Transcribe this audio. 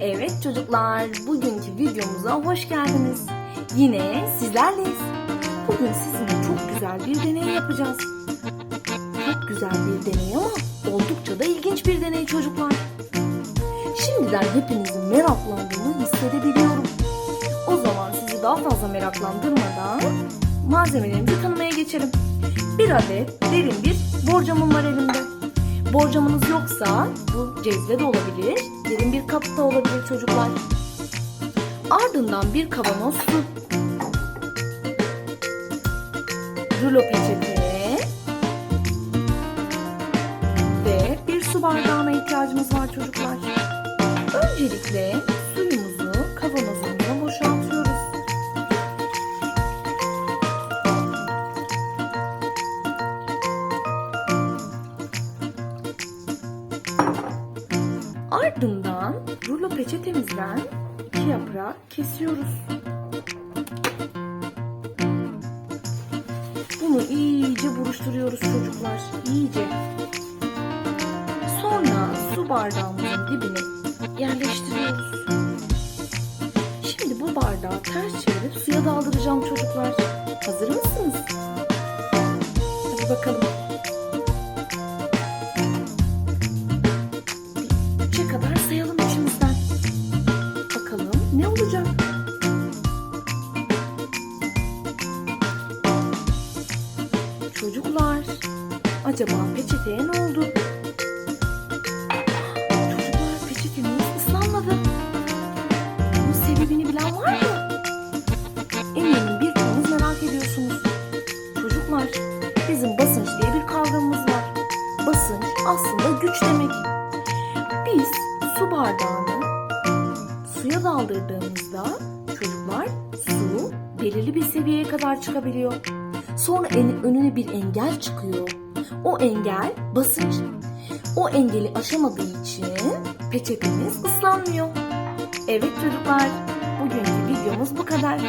Evet çocuklar, bugünkü videomuza hoş geldiniz. Yine sizlerleyiz. Bugün sizinle çok güzel bir deney yapacağız. Çok güzel bir deney ama oldukça da ilginç bir deney çocuklar. Şimdiden hepinizin meraklandığını hissedebiliyorum. O zaman sizi daha fazla meraklandırmadan malzemelerimizi tanımaya geçelim. Bir adet derin bir borcamım var elimde. Borcamınız yoksa bu cezve de olabilir, derin bir kap da olabilir çocuklar. Ardından bir kavanoz su. Rulo peçete ve bir su bardağına ihtiyacımız var çocuklar. Öncelikle Ardından rulo peçetemizden iki yaprak kesiyoruz. Bunu iyice buruşturuyoruz çocuklar. İyice. Sonra su bardağımızın dibine yerleştiriyoruz. Şimdi bu bardağı ters çevirip suya daldıracağım çocuklar. Hazır mısınız? Hadi bakalım. Bir kadar sayalım içimizden. Bakalım ne olacak? Çocuklar, acaba peçeteye ne oldu? Çocuklar peçetemiz ıslanmadı. Bunun sebebini bilen var mı? Eminim birçoğunuz merak ediyorsunuz. Çocuklar, bizim basınç diye bir kavramımız var. Basınç aslında güç demek. Biz su bardağını suya daldırdığımızda çocuklar su belirli bir seviyeye kadar çıkabiliyor. Sonra en- önüne bir engel çıkıyor. O engel basınç. O engeli aşamadığı için peçetemiz ıslanmıyor. Evet çocuklar, bugünkü videomuz bu kadar.